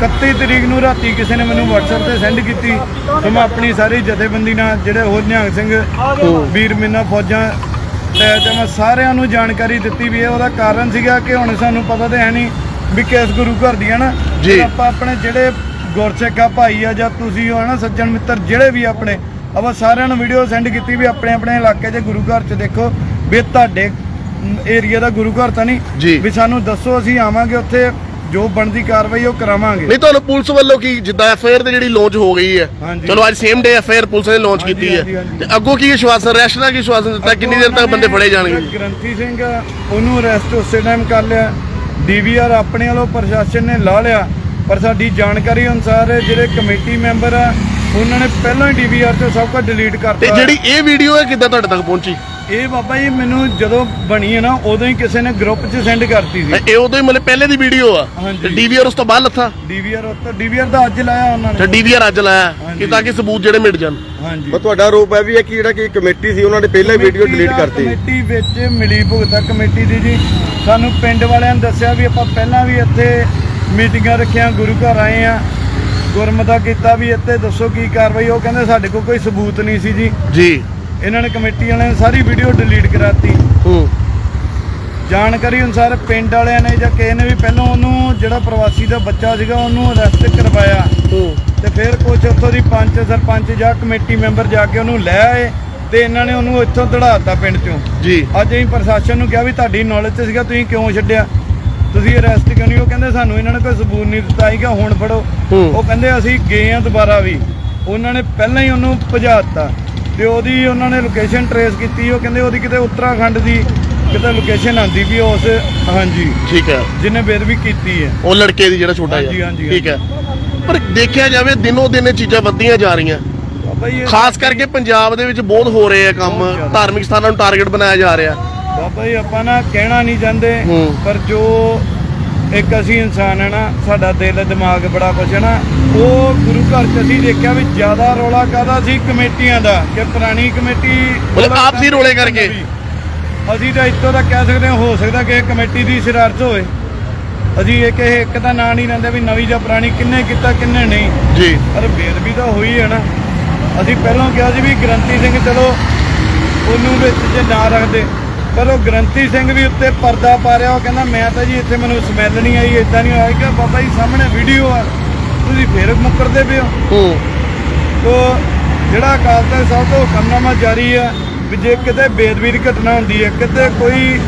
31 ਤਰੀਕ ਨੂੰ ਰਾਤੀ ਕਿਸੇ ਨੇ ਮੈਨੂੰ WhatsApp ਤੇ ਸੈਂਡ ਕੀਤੀ। ਤੇ ਮੈਂ ਆਪਣੀ ਸਾਰੀ ਜਥੇਬੰਦੀ ਨਾਲ ਜਿਹੜੇ ਹੋਰ ਨਿਹੰਗ ਸਿੰਘ ਵੀਰ ਮਿੰਨਾ ਫੌਜਾਂ ਤੇ ਤੇ ਮੈਂ ਸਾਰਿਆਂ ਨੂੰ ਜਾਣਕਾਰੀ ਦਿੱਤੀ ਵੀ ਇਹ ਉਹਦਾ ਕਾਰਨ ਸੀਗਾ ਕਿ ਹੁਣ ਸਾਨੂੰ ਪਤਾ ਤੇ ਹੈ ਨਹੀਂ ਵੀ ਕਿਸ ਗੁਰੂ ਘਰ ਦੀ ਹੈ ਨਾ। ਆਪਾਂ ਆਪਣੇ ਜਿਹੜੇ ਗੁਰਸਿੱਖਾ ਭਾਈ ਆ ਜਾਂ ਤੁਸੀਂ ਹੋ ਨਾ ਸੱਜਣ ਮਿੱਤਰ ਜਿਹੜੇ ਵੀ ਆਪਣੇ ਆਪਾਂ ਸਾਰਿਆਂ ਨੂੰ ਵੀਡੀਓ ਸੈਂਡ ਕੀਤੀ ਵੀ ਆਪਣੇ ਆਪਣੇ ਇਲਾਕੇ 'ਚ ਗੁਰੂ ਘਰ 'ਚ ਦੇਖੋ ਵੀ ਤੁਹਾਡੇ ਏਰੀਆ ਦਾ ਗੁਰੂ ਘਰ ਤਾਂ। ਨਹੀਂ। ਵੀ ਸਾਨੂੰ ਦੱਸੋ ਅਸੀਂ ਆਵਾਂਗੇ ਉੱਥੇ। ਜੋ ਬਣਦੀ ਕਾਰਵਾਈ ਉਹ ਕਰਾਵਾਂਗੇ। ਨਹੀਂ ਤੁਹਾਨੂੰ ਪੁਲਿਸ ਵੱਲੋਂ ਕੀ ਜਿੱਦਾਂ ਐਫਆਈਆਰ ਤੇ ਜਿਹੜੀ ਲਾਂਚ ਹੋ ਗਈ ਹੈ। ਹਾਂਜੀ। ਚਲੋ ਅੱਜ ਸੇਮ ਡੇ ਐਫਆਈਆਰ ਪੁਲਿਸ ਨੇ ਲਾਂਚ ਹਾਂਜੀ, ਕੀਤੀ ਹਾਂਜੀ, ਹੈ। ਹਾਂਜੀ। ਤੇ ਅੱਗੋਂ ਕੀ ਵਿਸ਼ਵਾਸ ਰੈਸ਼ਨਾ ਕੀ ਵਿਸ਼ਵਾਸ ਦਿੱਤਾ? ਕਿੰਨੀ ਦੇਰ ਤੱਕ ਬੰਦੇ ਫੜੇ ਜਾਣਗੇ? ਗ੍ਰੰਥੀ ਸਿੰਘ ਆ, ਉਹਨੂੰ ਅਰੈਸਟ ਉਸੇ ਟਾਈਮ ਕਰ ਲਿਆ। ਡੀਵੀਆਰ ਆਪਣੇ ਵੱਲੋਂ ਪ੍ਰਸ਼ਾਸਨ ਨੇ ਲਾ ਲਿਆ। ਪਰ ਸਾਡੀ ਜਾਣਕਾਰੀ ਅਨੁਸਾਰ ਜਿਹੜੇ ਕਮੇਟੀ ਮੈਂਬਰ ਆ ਉਹਨਾਂ ਨੇ ਪਹਿਲਾਂ ਹੀ ਡੀਵੀਆਰ ਤੋਂ ਸਭ ਕੁਝ ਡਿਲੀਟ ਤੇ ਕਰਤਾ ਜਿਹੜੀ ਇਹ ਵੀਡੀਓ ਹੈ ਕਿੱਦਾਂ ਤੁਹਾਡੇ ਤੱਕ ਪਹੁੰਚੀ? ਇਹ ਬਾਬਾ ਜੀ ਮੈਨੂੰ ਜਦੋਂ ਬਣੀ ਹੈ ਨਾ ਉਦੋਂ ਹੀ ਕਿਸੇ ਨੇ ਗਰੁੱਪ 'ਚ ਸੈਂਡ ਕਰਤੀ ਸੀ। ਇਹ ਉਦੋਂ ਹੀ ਮਤਲਬ ਪਹਿਲੇ ਦੀ ਵੀਡੀਓ ਆ। ਹਾਂਜੀ। ਤੇ ਡੀਵੀਆਰ ਉਸ ਤੋਂ ਬਾਅਦ ਲੱਥਾ? ਡੀਵੀਆਰ ਉੱਤੇ ਡੀਵੀਆਰ ਦਾ ਅੱਜ ਲਾਇਆ ਉਹਨਾਂ ਤੇ ਨੇ ਡੀਵੀਆਰ ਅੱਜ ਲਾਇਆ ਹਾਂਜੀ। ਕਿ ਤਾਂ ਕਿ ਸਬੂਤ ਜਿਹੜੇ ਮਿਟ ਜਾਣ। ਹਾਂਜੀ। ਬਸ ਤੁਹਾਡਾ ਆਰੋਪ ਹੈ ਵੀ ਇਹ ਕਿ ਜਿਹੜਾ ਕਿ ਕਮੇਟੀ ਸੀ ਉਹਨਾਂ ਨੇ ਪਹਿਲਾਂ ਹੀ ਵੀਡੀਓ ਡਿਲੀਟ ਕਰਤੀ। ਕਮੇਟੀ ਵਿੱਚ ਮਿਲੀ ਭੁਗਤਾ ਕਮੇਟੀ ਦੀ ਜੀ। ਸਾਨੂੰ ਪਿੰਡ ਵਾਲਿਆਂ ਨੇ ਦੱਸਿਆ ਵੀ ਆਪਾਂ ਪਹਿਲਾਂ ਵੀ ਇੱਥੇ ਮੀਟਿੰਗਾਂ ਰੱਖੀਆਂ ਗੁਰੂ ਘਰ ਆਏ ਆ। ਗੁਰਮਤਾ ਕੀਤਾ ਵੀ ਇੱਥੇ ਦੱਸੋ ਕੀ ਕਾਰਵਾਈ ਉਹ ਕਹਿੰਦੇ ਸਾਡੇ ਕੋਲ ਕੋਈ ਸਬੂਤ ਨਹੀਂ ਸੀ ਜੀ। ਜੀ। ਇਹਨਾਂ ਨੇ ਕਮੇਟੀ ਵਾਲਿਆਂ ਨੇ ਸਾਰੀ ਵੀਡੀਓ ਡਿਲੀਟ ਕਰਾਤੀ। ਹੂੰ। ਜਾਣਕਾਰੀ ਅਨੁਸਾਰ ਪਿੰਡ ਵਾਲਿਆਂ ਨੇ ਜਾਂ ਕਿਸੇ ਨੇ ਵੀ ਪਹਿਲਾਂ ਉਹਨੂੰ ਜਿਹੜਾ ਪ੍ਰਵਾਸੀ ਦਾ ਬੱਚਾ ਸੀਗਾ ਉਹਨੂੰ ਅਰੈਸਟ ਕਰਵਾਇਆ। ਹੂੰ। ਤੇ ਫਿਰ ਕੁਝ ਉੱਥੋਂ ਦੀ ਪੰਚ ਸਰਪੰਚ ਜਾਂ ਕਮੇਟੀ ਮੈਂਬਰ ਜਾ ਕੇ ਉਹਨੂੰ ਲੈ ਆਏ ਤੇ ਇਹਨਾਂ ਨੇ ਉਹਨੂੰ ਇੱਥੋਂ ਦੜਾਤਾ ਪਿੰਡ ਚੋਂ। ਜੀ। ਅੱਜ ਅਸੀਂ ਪ੍ਰਸ਼ਾਸਨ ਨੂੰ ਕਿਹਾ ਵੀ ਤੁਹਾਡੀ ਨੌਲੇਜ 'ਚ ਸੀਗਾ ਤੁਸੀਂ ਕਿਉਂ ਛੱਡਿਆ? ਤੁਸੀਂ ਅਰੈਸਟ ਕਿਉਂ ਨਹੀਂ? ਉਹ ਕਹਿੰਦੇ ਸਾਨੂੰ ਇਹਨਾਂ ਨੇ ਕੋਈ ਸਬੂਤ ਨਹੀਂ ਦਿੱਤਾ ਸੀਗਾ ਹੁਣ ਫੜੋ। ਉਹ ਕਹਿੰਦੇ ਅਸੀਂ ਗਏ ਆ ਦੁਬਾਰਾ ਵੀ। ਉਹਨਾਂ ਨੇ ਪਹਿਲਾਂ ਹੀ ਉਹਨੂੰ ਭਜਾ ਦਿੱਤਾ। ਤੇ ਉਹਦੀ ਉਹਨਾਂ ਨੇ ਲੋਕੇਸ਼ਨ ਟਰੇਸ ਕੀਤੀ ਉਹ ਕਹਿੰਦੇ ਉਹਦੀ ਕਿਤੇ ਉੱਤਰਾਖੰਡ ਦੀ ਕਿਤੇ ਲੋਕੇਸ਼ਨ ਆਂਦੀ ਵੀ ਉਸ ਹਾਂਜੀ। ਠੀਕ ਹੈ। ਜਿਹਨੇ ਬੇਦਬੀ ਕੀਤੀ ਹੈ। ਉਹ ਲੜਕੇ ਦੀ ਜਿਹੜਾ ਛੋਟਾ ਹਾਂਜੀ, ਜਿਹਾ। ਹਾਂਜੀ, ਠੀਕ ਹੈ। ਪਰ ਦੇਖਿਆ ਜਾਵੇ ਦਿਨੋਂ ਦਿਨ ਇਹ ਚੀਜ਼ਾਂ ਵੱਧਦੀਆਂ ਜਾ ਰਹੀਆਂ। ਬਾਬਾ ਜੀ ਇਹ- ਖਾਸ ਕਰਕੇ ਪੰਜਾਬ ਦੇ ਵਿੱਚ ਬਹੁਤ ਹੋ ਰਹੇ ਆ ਕੰਮ। ਜ਼ਿਆਦਾ। ਧਾਰਮਿਕ ਸਥਾਨਾਂ ਨੂੰ ਟਾਰਗੇਟ ਬਣਾਇਆ ਜਾ ਰਿਹਾ। ਬਾਬਾ ਜੀ ਆਪਾਂ ਨਾ ਕਹਿਣਾ ਨਹੀਂ ਚਾਹੁੰਦੇ ਹੂੰ। ਪਰ ਜੋ ਇੱਕ ਅਸੀਂ ਇਨਸਾਨ ਹੈ ਨਾ ਸਾਡਾ ਦਿਲ ਦਿਮਾਗ ਬੜਾ ਕੁਛ ਹੈ ਨਾ ਉਹ ਗੁਰੂ ਘਰ ਚ ਅਸੀਂ ਦੇਖਿਆ ਵੀ ਜ਼ਿਆਦਾ ਰੌਲਾ ਕਾਦਾ ਸੀ? ਕਮੇਟੀਆਂ ਦਾ ਕਿ ਪੁਰਾਣੀ ਕਮੇਟੀ ਮਤਲਬ ਆਪਸੀ ਰੌਲੇ ਕਰਕੇ। ਅਸੀਂ ਤਾਂ ਇੱਥੋਂ ਤੱਕ ਕਹਿ ਸਕਦੇ ਹਾਂ ਹੋ ਸਕਦਾ ਕਿ ਕਮੇਟੀ ਦੀ ਸ਼ਰਾਰਤ ਹੋਵੇ। ਅਸੀਂ ਇਹ ਇੱਕ ਦਾ ਨਾਂ ਨਹੀਂ ਲੈਂਦੇ ਵੀ ਨਵੀਂ ਜਾਂ ਪੁਰਾਣੀ ਕਿੰਨੇ ਕੀਤਾ ਕਿੰਨੇ ਨਹੀਂ। ਜੀ। ਪਰ ਬੇਦਬੀ ਤਾਂ ਹੋਈ ਹੈ ਨਾ। ਅਸੀਂ ਪਹਿਲਾਂ ਕਿਹਾ ਸੀ ਵੀ ਗ੍ਰੰਥੀ ਸਿੰਘ ਚਲੋ ਉਹਨੂੰ ਵਿੱਚ ਜੇ ਨਾ ਰੱਖਦੇ। ਪਰ ਉਹ ਗ੍ਰੰਥੀ ਸਿੰਘ ਵੀ ਉੱਤੇ ਪਰਦਾ ਪਾ ਰਿਹਾ ਉਹ ਕਹਿੰਦਾ ਮੈਂ ਤਾਂ ਜੀ ਇੱਥੇ ਮੈਨੂੰ ਸਮੈਲ ਨਹੀਂ ਆਈ ਇਦਾਂ ਨਹੀਂ ਹੋਇਆ। ਕਿ ਬਾਬਾ ਜੀ ਸਾਹਮਣੇ ਵੀਡੀਓ ਆ। ਤੁਸੀਂ ਫੇਰ ਮੁੱਕਰਦੇ ਪਏ ਹੋ? ਹੂੰ। ਤੋ ਜਿਹੜਾ ਅਕਾਲ ਤਖਤ ਸਾਹਿਬ ਤੋਂ ਹੁਕਮਨਾਮਾ ਜਾਰੀ ਹੈ ਵੀ ਜੇ ਕਿਤੇ ਬੇਦਬੀ ਦੀ ਘਟਨਾ ਹੁੰਦੀ ਹੈ ਕਿਤੇ ਕੋਈ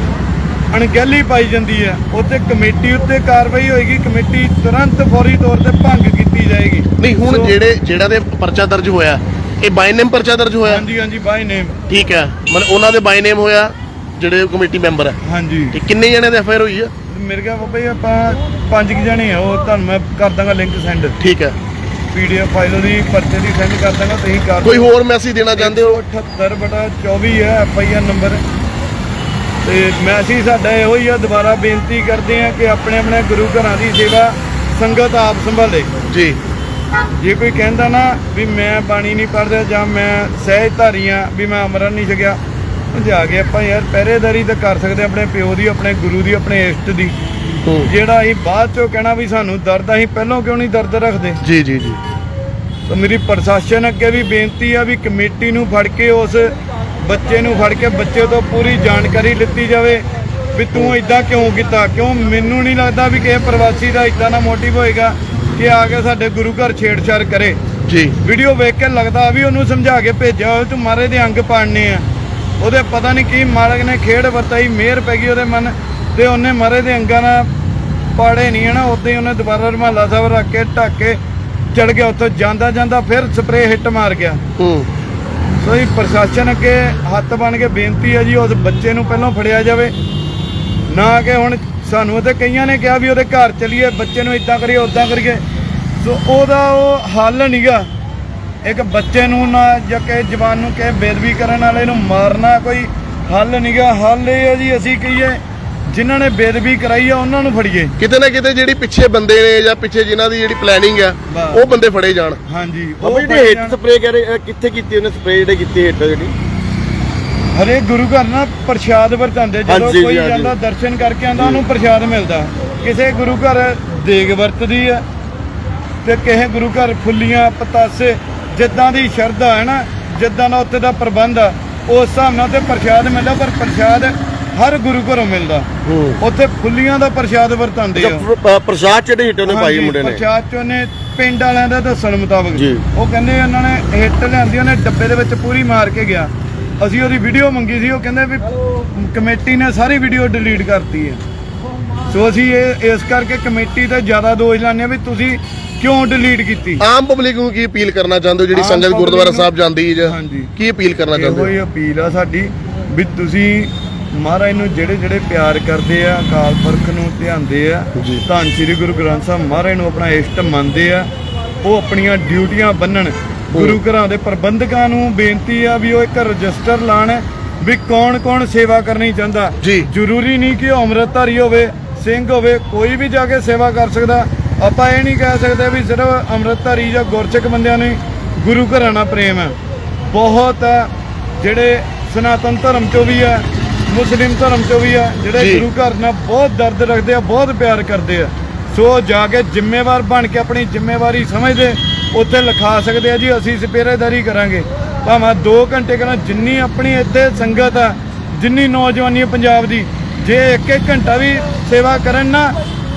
ਅਣਗਹਿਲੀ ਪਾਈ ਜਾਂਦੀ ਹੈ ਉੱਤੇ ਕਮੇਟੀ ਉੱਤੇ ਕਾਰਵਾਈ ਹੋਏਗੀ ਕਮੇਟੀ ਤੁਰੰਤ ਫੌਰੀ ਤੌਰ ਤੇ ਭੰਗ ਕੀਤੀ ਜਾਏਗੀ। ਨਹੀਂ ਹੁਣ ਜਿਹੜੇ ਜਿਹੜਾ ਦੇ ਪਰਚਾ ਦਰਜ ਹੋਇਆ ਇਹ ਬਾਈ ਨੇਮ ਪਰਚਾ ਦਰਜ ਹੋਇਆ? ਹਾਂਜੀ ਹਾਂਜੀ ਬਾਈ ਨੇਮ ਠੀਕ ਹੈ। ਮਤਲਬ ਉਹਨਾਂ ਦੇ ਬਾਈ ਨੇਮ ਹੋਇਆ ਜਿਹੜੇ ਕਮੇਟੀ ਮੈਂਬਰ ਹੈ ਹਾਂਜੀ। ਤੇ ਕਿੰਨੇ ਜਣੇ ਦੇ ਐਫਆਈਆਰ ਹੋਈ ਆ? ਮੇਰੇ ਕਿਹਾ ਬਾਬਾ ਜੀ ਆਪਾਂ ਪੰਜ ਕਿ ਜਣੇ ਆ ਉਹ ਤੁਹਾਨੂੰ ਮੈਂ ਕਰ ਦਾਂਗਾ ਲਿੰਕ ਸੈਂਡ ਠੀਕ ਹੈ ਪੀਡੀਐਫ ਫਾਈਲ ਦੀ ਪਰਚੇ ਦੀ ਸੈਂਡ ਕਰ ਦਾਂਗਾ ਤੁਸੀਂ ਕਰ ਕੋਈ ਹੋਰ ਮੈਸੇਜ ਦੇਣਾ ਚਾਹੁੰਦੇ ਹੋ? 78 ਬਟਾ 24 ਹੈ ਐਫ ਆਈ ਆਰ ਨੰਬਰ ਤੇ ਮੈਸੇਜ ਸਾਡਾ ਇਹੋ ਹੀ ਆ ਦੁਬਾਰਾ ਬੇਨਤੀ ਕਰਦੇ ਆ ਕਿ ਆਪਣੇ ਆਪਣੇ ਗੁਰੂ ਘਰਾਂ ਦੀ ਸੇਵਾ ਸੰਗਤ ਆਪ ਸੰਭਾਲੇ। ਜੀ। ਜੇ ਕੋਈ ਕਹਿੰਦਾ ਨਾ ਵੀ ਮੈਂ ਬਾਣੀ ਨਹੀਂ ਪੜ੍ਹਦਾ ਜਾਂ ਮੈਂ ਸਹਿਜ ਧਾਰੀ ਆ ਵੀ ਮੈਂ ਅਮਰਨ ਨਹੀਂ ਛਕਿਆ ਜਾ ਕੇ ਆਪਾਂ ਯਾਰ ਪਹਿਰੇਦਾਰੀ ਤਾਂ ਕਰ ਸਕਦੇ ਆਪਣੇ ਪਿਓ ਦੀ ਆਪਣੇ ਗੁਰੂ ਦੀ ਆਪਣੇ ਇਸ਼ਟ ਦੀ। ਜਿਹੜਾ ਅਸੀਂ ਬਾਅਦ ਚੋਂ ਕਹਿਣਾ ਵੀ ਸਾਨੂੰ ਦਰਦ ਅਸੀਂ ਪਹਿਲਾਂ ਕਿਉਂ ਨਹੀਂ ਦਰਦ ਰੱਖਦੇ? ਜੀ ਜੀ ਜੀ। ਤਾਂ ਮੇਰੀ ਪ੍ਰਸ਼ਾਸਨ ਅੱਗੇ ਵੀ ਬੇਨਤੀ ਆ ਵੀ ਕਮੇਟੀ ਨੂੰ ਫੜ ਕੇ ਉਸ ਬੱਚੇ ਨੂੰ ਫੜ ਕੇ ਬੱਚੇ ਤੋਂ ਪੂਰੀ ਜਾਣਕਾਰੀ ਲਿੱਤੀ ਜਾਵੇ ਵੀ ਤੂੰ ਇਦਾਂ ਕਿਉਂ ਕੀਤਾ? ਕਿਉਂ ਮੈਨੂੰ ਨਹੀਂ ਲੱਗਦਾ ਵੀ ਕਿਸੇ ਪ੍ਰਵਾਸੀ ਦਾ ਇਦਾਂ ਦਾ ਮੋਟਿਵ ਹੋਏਗਾ ਕਿ ਆ ਕੇ ਸਾਡੇ ਗੁਰੂ ਘਰ ਛੇੜਛਾੜ ਕਰੇ। ਜੀ। ਵੀਡੀਓ ਵੇਖ ਕੇ ਲੱਗਦਾ ਵੀ ਉਹਨੂੰ ਸਮਝਾ ਕੇ ਭੇਜਿਆ ਹੋਵੇ ਤੂੰ ਮਾਰੇ ਦੇ ਅੰਗ ਪਾੜਨੇ ਆ। ਉਹਦੇ ਪਤਾ ਨਹੀਂ ਕੀ ਮਾਲਕ ਨੇ ਖੇਡ ਵਰਤਾਈ ਮਿਹਰ ਪੈ ਗਈ ਉਹਦੇ ਮਨ ਤੇ ਉਹਨੇ ਮਾਰੇ ਦੇ ਅੰਗਾਂ ਨਾਲ ਪਾੜੇ ਨਹੀਂ ਹੈ ਨਾ ਉਦਾਂ ਹੀ ਉਹਨੇ ਦੁਬਾਰਾ ਰਮਾਲਾ ਸਾਹਿਬ ਰੱਖ ਕੇ ਢੱਕ ਕੇ ਚੜ ਗਿਆ ਉੱਥੋਂ ਜਾਂਦਾ ਜਾਂਦਾ ਫਿਰ ਸਪਰੇਅ ਹਿੱਟ ਮਾਰ ਗਿਆ। ਹੂੰ। ਸੋ ਇਹ ਪ੍ਰਸ਼ਾਸਨ ਅੱਗੇ ਹੱਥ ਬਣ ਕੇ ਬੇਨਤੀ ਹੈ ਜੀ ਉਸ ਬੱਚੇ ਨੂੰ ਪਹਿਲਾਂ ਫੜਿਆ ਜਾਵੇ। ਨਾ ਕਿ ਹੁਣ ਸਾਨੂੰ ਤੇ ਕਈਆਂ ਨੇ ਕਿਹਾ ਵੀ ਉਹਦੇ ਘਰ ਚਲੀਏ ਬੱਚੇ ਨੂੰ ਇਦਾਂ ਕਰੀਏ ਉਦਾਂ ਕਰੀਏ। ਸੋ ਉਹਦਾ ਉਹ ਹੱਲ ਨਹੀਂਗਾ ਇੱਕ ਬੱਚੇ ਨੂੰ ਨਾ ਜਾਂ ਕਿ ਜਵਾਨ ਨੂੰ ਕਿ ਬੇਦਬੀ ਕਰਨ ਵਾਲੇ ਨੂੰ ਮਾਰਨਾ ਕੋਈ ਹੱਲ ਨਹੀਂਗਾ ਹੱਲ ਇਹ ਹੈ ਜੀ ਅਸੀਂ ਕਹੀਏ ਜਿਨ੍ਹਾਂ ਨੇ ਬੇਦਬੀ ਕਰਾਈ ਆ ਉਹਨਾਂ ਨੂੰ ਫੜੀਏ ਕਿਤੇ ਨਾ ਕਿਤੇ ਜਿਹੜੀ ਪਿੱਛੇ ਬੰਦੇ ਨੇ ਜਾਂ ਪਿੱਛੇ ਜਿਨ੍ਹਾਂ ਦੀ ਜਿਹੜੀ ਪਲੈਨਿੰਗ ਆ। ਉਹ ਬੰਦੇ ਫੜੇ ਜਾਣ ਹਾਂਜੀ ਬਾਬਾ ਜੀ ਫੜੇ ਹਿੱਟ ਜਾਣ। ਸਪਰੇ ਕਹਿ ਰਹੇ ਅਹ ਕਿੱਥੇ ਕੀਤੀ ਉਹਨੇ ਸਪਰੇ ਜਿਹੜੇ ਕੀਤੀ ਹਿੱਟ ਜਿਹੜੀ ਹਰੇਕ ਗੁਰੂ ਘਰ ਨਾ ਪ੍ਰਸ਼ਾਦ ਵਰਤਾਉਂਦੇ ਜਦੋਂ ਹਾਂਜੀ ਜੀ, ਕੋਈ ਹਾਂਜੀ। ਜਾਂਦਾ ਦਰਸ਼ਨ ਕਰਕੇ ਆਂਦਾ ਉਹਨੂੰ ਪ੍ਰਸ਼ਾਦ ਮਿਲਦਾ ਕਿਸੇ ਗੁਰੂ ਘਰ ਦੇਗ ਵਰਤਦੀ ਆ ਤੇ ਕਿਸੇ ਗੁਰੂ ਘਰ ਫੁੱਲੀਆਂ ਪਤਾਸੇ ਜਿੱਦਾਂ ਦੀ ਸ਼ਰਧਾ ਹੈ ਨਾ ਜਿੱਦਾਂ ਦਾ ਉੱਥੇ ਦਾ ਪ੍ਰਬੰਧ ਆ ਉਸ ਹਿਸਾਬ ਨਾਲ ਤੇ ਪ੍ਰਸ਼ਾਦ ਮਿਲਦਾ ਪਰ ਪ੍ਰਸ਼ਾਦ ਹਰ ਗੁਰੂ ਘਰੋਂ ਮਿਲਦਾ। ਹੂੰ। ਉੱਥੇ ਫੁੱਲੀਆਂ ਦਾ ਪ੍ਰਸ਼ਾਦ ਵਰਤਾਉਂਦੇ ਆ। ਪ੍ਰਸ਼ਾਦ ਜਿਹੜੇ ਹਿੱਟ ਉਹਨੇ ਪਾਈ ਹਾਂਜੀ, ਮੁੰਡੇ ਨੇ। ਪ੍ਰਸ਼ਾਦ ਚੋਂ ਨੇ ਪਿੰਡ ਵਾਲਿਆਂ ਦਾ ਦੱਸਣ ਮੁਤਾਬਕ। ਜੀ। ਉਹ ਕਹਿੰਦੇ ਉਹਨਾਂ ਨੇ ਹਿੱਟ ਲਿਆਂਦੀ ਉਹਨੇ ਡੱਬੇ ਦੇ ਵਿੱਚ ਪੂਰੀ ਮਾਰ ਕੇ ਗਿਆ। ਅਸੀਂ ਉਹਦੀ ਵੀਡੀਓ ਮੰਗੀ ਸੀ ਉਹ ਕਹਿੰਦੇ ਵੀ ਕਮੇਟੀ ਨੇ ਸਾਰੀ ਵੀਡੀਓ ਡਿਲੀਟ ਕਰਤੀ ਹੈ। ਸੋ ਅਸੀਂ ਇਹ ਇਸ ਕਰਕੇ ਕਮੇਟੀ ਤੇ ਜ਼ਿਆਦਾ ਦੋਸ਼ ਲਾਉਂਦੇ ਹਾਂ ਵੀ ਤੁਸੀਂ ਕਿਉਂ ਡਿਲੀਟ ਕੀਤੀ? ਆਮ ਪਬਲਿਕ ਨੂੰ ਕੀ ਅਪੀਲ ਕਰਨਾ ਚਾਹੁੰਦੇ ਹੋ? ਜਿਹੜੀ ਆਮ ਸੰਗਤ public ਗੁਰਦੁਆਰਾ ਸਾਹਿਬ ਜਾਂਦੀ ਹੈ ਹਾਂਜੀ। ਕੀ ਅਪੀਲ ਕਰਨਾ ਚਾਹੁੰਦੇ ਹੋ? ਹੀ ਅਪੀਲ ਆ ਸਾਡੀ ਵੀ ਤੁਸੀਂ ਮਹਾਰਾਜ ਨੂੰ ਜਿਹੜੇ ਜਿਹੜੇ ਪਿਆਰ ਕਰਦੇ ਆ ਅਕਾਲ ਪੁਰਖ ਨੂੰ ਧਿਆਉਂਦੇ ਆ ਜੀ। ਧੰਨ ਸ੍ਰੀ ਗੁਰੂ ਗ੍ਰੰਥ ਸਾਹਿਬ ਮਹਾਰਾਜ ਨੂੰ ਆਪਣਾ ਇਸ਼ਟ ਮੰਨਦੇ ਆ ਉਹ ਆਪਣੀਆਂ ਡਿਊਟੀਆਂ ਬੰਨਣ। ਗੁਰੂ ਘਰਾਂ ਦੇ ਪ੍ਰਬੰਧਕਾਂ ਨੂੰ ਬੇਨਤੀ ਆ ਵੀ ਉਹ ਇੱਕ ਰਜਿਸਟਰ ਲਾਣ ਵੀ ਕੌਣ ਕੌਣ ਸੇਵਾ ਕਰਨੀ ਚਾਹੁੰਦਾ। ਜੀ। ਜ਼ਰੂਰੀ ਨਹੀਂ ਕਿ ਉਹ ਅੰਮ੍ਰਿਤਧਾਰੀ ਹੋਵੇ ਸਿੰਘ ਹੋਵੇ ਕੋਈ ਵੀ ਜਾ ਕੇ ਸੇਵਾ ਕਰ ਸਕਦਾ। ਆਪਾਂ ਇਹ ਨਹੀਂ ਕਹਿ ਸਕਦੇ ਵੀ ਸਿਰਫ ਅੰਮ੍ਰਿਤਧਾਰੀ ਜਾਂ ਗੁਰਸਿੱਖ ਬੰਦਿਆਂ ਨੂੰ ਹੀ ਗੁਰੂ ਘਰਾਂ ਨਾਲ ਪ੍ਰੇਮ ਹੈ। ਬਹੁਤ ਜਿਹੜੇ ਸਨਾਤਨ ਧਰਮ ਚੋਂ ਵੀ ਆ ਮੁਸਲਿਮ ਧਰਮ ਚੋਂ ਵੀ ਆ ਜਿਹੜੇ। ਗੁਰੂ ਘਰ ਨਾਲ ਬਹੁਤ ਦਰਦ ਰੱਖਦੇ ਆ ਬਹੁਤ ਪਿਆਰ ਕਰਦੇ ਆ। ਸੋ ਜਾ ਕੇ ਜ਼ਿੰਮੇਵਾਰ ਬਣ ਕੇ ਆਪਣੀ ਜ਼ਿੰਮੇਵਾਰੀ ਸਮਝਦੇ ਉੱਥੇ ਲਿਖਾ ਸਕਦੇ ਆ ਜੀ ਅਸੀਂ ਸਪੇਰੇਦਾਰੀ ਕਰਾਂਗੇ। ਭਾਵੇਂ 2 ਘੰਟੇ ਕਰਾਂ ਜਿੰਨੀ ਆਪਣੀ ਇੱਥੇ ਸੰਗਤ ਆ ਜਿੰਨੀ ਨੌਜਵਾਨੀ ਪੰਜਾਬ ਦੀ ਜੇ ਇੱਕ ਇੱਕ ਘੰਟਾ ਵੀ ਸੇਵਾ ਕਰਨ ਨਾ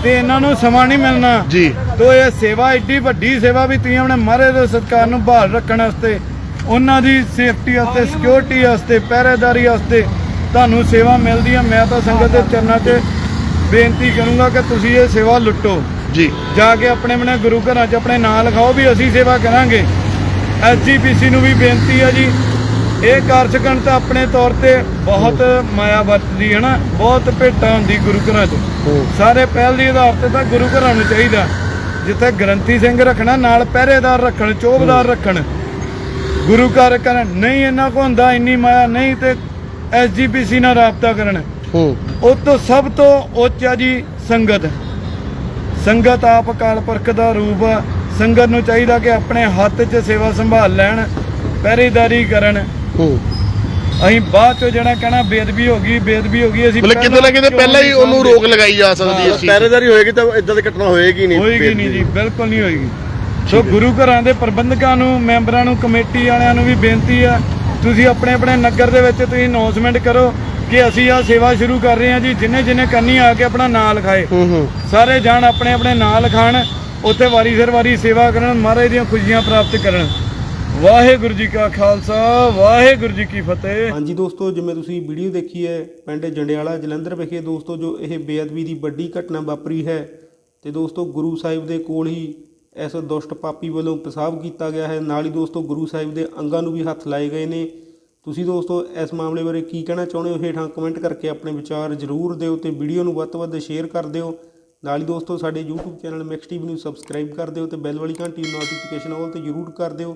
ਤੇ ਇਹਨਾਂ ਨੂੰ ਸਮਾਂ ਨਹੀਂ ਮਿਲਣਾ। ਜੀ। ਤੋ ਇਹ ਸੇਵਾ ਏਡੀ ਵੱਡੀ ਸੇਵਾ ਵੀ ਤੁਸੀਂ ਆਪਣੇ ਮਹਾਰਾਜ ਦੇ ਸਤਕਾਰ ਨੂੰ ਬਹਾਲ ਰੱਖਣ ਵਾਸਤੇ ਉਹਨਾਂ ਦੀ ਸੇਫਟੀ ਵਾਸਤੇ ਸਿਕਿਉਰਿਟੀ ਵਾਸਤੇ ਪਹਿਰੇਦਾਰੀ ਵਾਸਤੇ ਤੁਹਾਨੂੰ ਸੇਵਾ ਮਿਲਦੀ ਆ। ਮੈਂ ਤਾਂ ਸੰਗਤ ਦੇ ਚਰਨਾਂ 'ਚ ਬੇਨਤੀ ਕਰੂੰਗਾ ਕਿ ਤੁਸੀਂ ਇਹ ਸੇਵਾ ਲੁੱਟੋ। ਜੀ। ਜਾ ਕੇ ਆਪਣੇ ਆਪਣੇ ਗੁਰੂ ਘਰਾਂ 'ਚ ਆਪਣੇ ਨਾਂ ਲਿਖਾਓ ਵੀ ਅਸੀਂ ਸੇਵਾ ਕਰਾਂਗੇ। ਐਸਜੀਪੀਸੀ ਨੂੰ ਵੀ ਬੇਨਤੀ ਆ ਜੀ। ਇਹ ਕਰ ਸਕਣ ਤਾਂ ਆਪਣੇ ਤੌਰ ਤੇ ਬਹੁਤ ਮਾਇਆ ਵਰਤਦੀ ਹੈ ਨਾ ਬਹੁਤ ਭੇਟਾ ਹੁੰਦੀ ਗੁਰੂ ਘਰਾਂ 'ਚ। ਸਾਰੇ ਪਹਿਲ ਦੀ ਆਧਾਰ ਤੇ ਤਾਂ ਗੁਰੂ ਘਰਾਂ ਨੂੰ ਚਾਹੀਦਾ। ਜਿੱਥੇ ਗ੍ਰੰਥੀ ਸਿੰਘ ਰੱਖਣਾ ਨਾਲ ਪਹਿਰੇਦਾਰ ਰੱਖਣ ਚੋਬਦਾਰ ਰੱਖਣ। ਗੁਰੂ ਘਰ ਕਰਨ ਨਹੀਂ ਇਹਨਾਂ ਕੋ ਹੁੰਦਾ ਇੰਨੀ ਮਾਇਆ ਨਹੀਂ ਤੇ ਐਸਜੀਪੀਸੀ ਨਾਲ ਰਾਬਤਾ ਕਰਨ। ਉਹ ਤੋਂ ਸਭ ਤੋਂ ਉੱਚ ਜੀ ਸੰਗਤ। ਸੰਗਤ ਆਪ ਅਕਾਲ ਪੁਰਖ ਦਾ ਰੂਪ ਸੰਗਤ ਨੂੰ ਚਾਹੀਦਾ ਕਿ ਆਪਣੇ ਹੱਥ 'ਚ ਸੇਵਾ ਸੰਭਾਲ ਲੈਣ ਪਹਿਰੇਦਾਰੀ ਕਰਨ। ਹੂੰ। ਅਸੀਂ ਬਾਅਦ 'ਚ ਜਿਹੜਾ ਕਹਿਣਾ ਬੇਦਬੀ ਹੋ ਗਈ ਬੇਦਬੀ ਹੋ ਗਈ ਅਸੀਂ ਮਤਲਬ ਕਿਤੇ ਨਾ ਕਿਤੇ ਪਹਿਲਾਂ ਹੀ ਉਹਨੂੰ ਰੋਕ ਲਗਾਈ ਜਾ ਸਕਦੀ ਹੈ। ਪਹਿਰੇਦਾਰੀ ਹੋਏਗੀ ਤਾਂ ਇਦਾਂ ਦੀ ਘਟਨਾ ਹੋਏਗੀ ਨਹੀਂ ਹੋਏਗੀ ਨਹੀਂ ਜੀ ਬਿਲਕੁਲ ਨਹੀਂ ਹੋਏਗੀ। ਸੋ ਗੁਰੂ ਘਰਾਂ ਦੇ ਪ੍ਰਬੰਧਕਾਂ ਨੂੰ ਮੈਂਬਰਾਂ ਨੂੰ ਕਮੇਟੀ ਵਾਲਿਆਂ ਨੂੰ ਵੀ ਬੇਨਤੀ ਆ ਤੁਸੀਂ ਆਪਣੇ ਆਪਣੇ ਨਗਰ ਦੇ ਵਿੱਚ ਤੁਸੀਂ ਅਨਾਉਂਸਮੈਂਟ ਕਰੋ ਕਿ ਅਸੀਂ ਆ ਸੇਵਾ ਸ਼ੁਰੂ ਕਰ ਰਹੇ ਹਾਂ ਜੀ ਜਿੰਨੇ ਜਿੰਨੇ ਕਰਨੀ ਆ ਕੇ ਆਪਣਾ ਨਾਂ ਲਿਖਾਏ। ਹੂੰ ਹੂੰ। ਸਾਰੇ ਜਾਣ ਆਪਣੇ ਆਪਣੇ ਨਾਂ ਲਿਖਾਣ ਉੱਥੇ ਵਾਰੀ ਸਿਰ ਵਾਰੀ ਸੇਵਾ ਕਰਨ ਮਹਾਰਾਜ ਦੀਆਂ ਖੁਸ਼ੀਆਂ ਪ੍ਰਾਪਤ ਕਰਨ। ਵਾਹਿਗੁਰੂ ਜੀ ਕਾ ਖਾਲਸਾ, ਵਾਹਿਗੁਰੂ ਜੀ ਕੀ ਫਤਿਹ। ਹਾਂਜੀ ਦੋਸਤੋ, ਜਿਵੇਂ ਤੁਸੀਂ ਵੀਡੀਓ ਦੇਖੀ ਹੈ ਪਿੰਡ ਜੰਡਿਆਲਾ ਜਲੰਧਰ ਵਿਖੇ ਦੋਸਤੋ, ਜੋ ਇਹ ਬੇਅਦਬੀ ਦੀ ਵੱਡੀ ਘਟਨਾ ਵਾਪਰੀ ਹੈ, ਤੇ ਦੋਸਤੋ ਗੁਰੂ ਸਾਹਿਬ ਦੇ ਕੋਲ ਹੀ ਇਸ ਦੁਸ਼ਟ ਪਾਪੀ ਵੱਲੋਂ ਪਿਸ਼ਾਬ ਕੀਤਾ ਗਿਆ ਹੈ। ਨਾਲ ਹੀ ਦੋਸਤੋ, ਗੁਰੂ ਸਾਹਿਬ ਦੇ ਅੰਗਾਂ ਨੂੰ ਵੀ ਹੱਥ ਲਾਏ ਗਏ ਨੇ। ਤੁਸੀਂ ਦੋਸਤੋ, ਇਸ ਮਾਮਲੇ ਬਾਰੇ ਕੀ ਕਹਿਣਾ ਚਾਹੁੰਦੇ ਹੋ? ਹੇਠਾਂ ਕਮੈਂਟ ਕਰਕੇ ਆਪਣੇ ਵਿਚਾਰ ਜ਼ਰੂਰ ਦਿਓ ਤੇ ਵੀਡੀਓ ਨੂੰ ਵੱਧ ਤੋਂ ਵੱਧ ਸ਼ੇਅਰ ਕਰ ਦਿਓ। ਨਾਲ ਹੀ ਦੋਸਤੋ, ਸਾਡੇ YouTube ਚੈਨਲ ਮੈਕਸ ਟੀਵੀ ਨੂੰ ਸਬਸਕ੍ਰਾਈਬ ਕਰ ਦਿਓ ਤੇ ਬੈਲ ਵਾਲੀ ਘੰਟੀ ਨੂੰ ਨੋਟੀਫਿਕੇਸ਼ਨ ਆਲ ਤੇ ਜ਼ਰੂਰ ਕਰ ਦਿਓ।